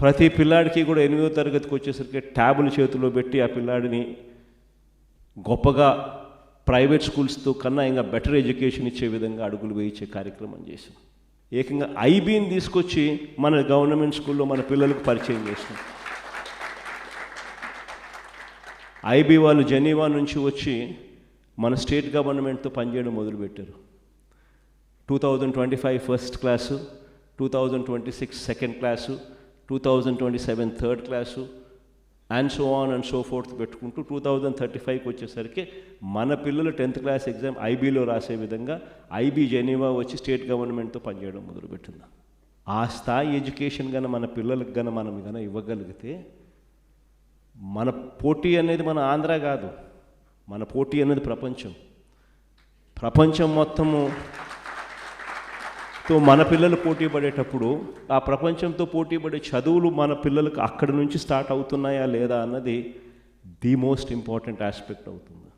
ప్రతి పిల్లాడికి కూడా ఎనిమిదో తరగతికి వచ్చేసరికి ట్యాబులు చేతిలో పెట్టి ఆ పిల్లాడిని గొప్పగా ప్రైవేట్ స్కూల్స్తో కన్నా ఇంకా బెటర్ ఎడ్యుకేషన్ ఇచ్చే విధంగా అడుగులు వేయించే కార్యక్రమం చేసాం ఏకంగా ఐబీని తీసుకొచ్చి మన గవర్నమెంట్ స్కూల్లో మన పిల్లలకు పరిచయం చేసినాం ఐబీ వాళ్ళు జెనీవా నుంచి వచ్చి మన స్టేట్ గవర్నమెంట్తో పనిచేయడం మొదలుపెట్టారు. Two thousand twenty five first class two thousand twenty six second class two thousand twenty seven third class and so on and so fourth పెట్టుకుంటూ టూ థౌజండ్ థర్టీ ఫైవ్కి వచ్చేసరికి మన పిల్లలు టెన్త్ క్లాస్ ఎగ్జామ్ ఐబీలో రాసే విధంగా ఐబీ జెనీవా వచ్చి state గవర్నమెంట్తో పనిచేయడం మొదలుపెట్టింది. ఆ స్థాయి ఎడ్యుకేషన్ గన మన పిల్లలకు గన మనం గన ఇవ్వగలిగితే మన పోటీ అనేది మన ఆంధ్ర కాదు. మన పోటీ అనేది ప్రపంచం. ప్రపంచం మొత్తము తో మన పిల్లలు పోటీ పడేటప్పుడు ఆ ప్రపంచంతో పోటీ పడే చదువులు మన పిల్లలకు అక్కడి నుంచి స్టార్ట్ అవుతున్నాయా లేదా అన్నది ది మోస్ట్ ఇంపార్టెంట్ ఆస్పెక్ట్ అవుతుంది.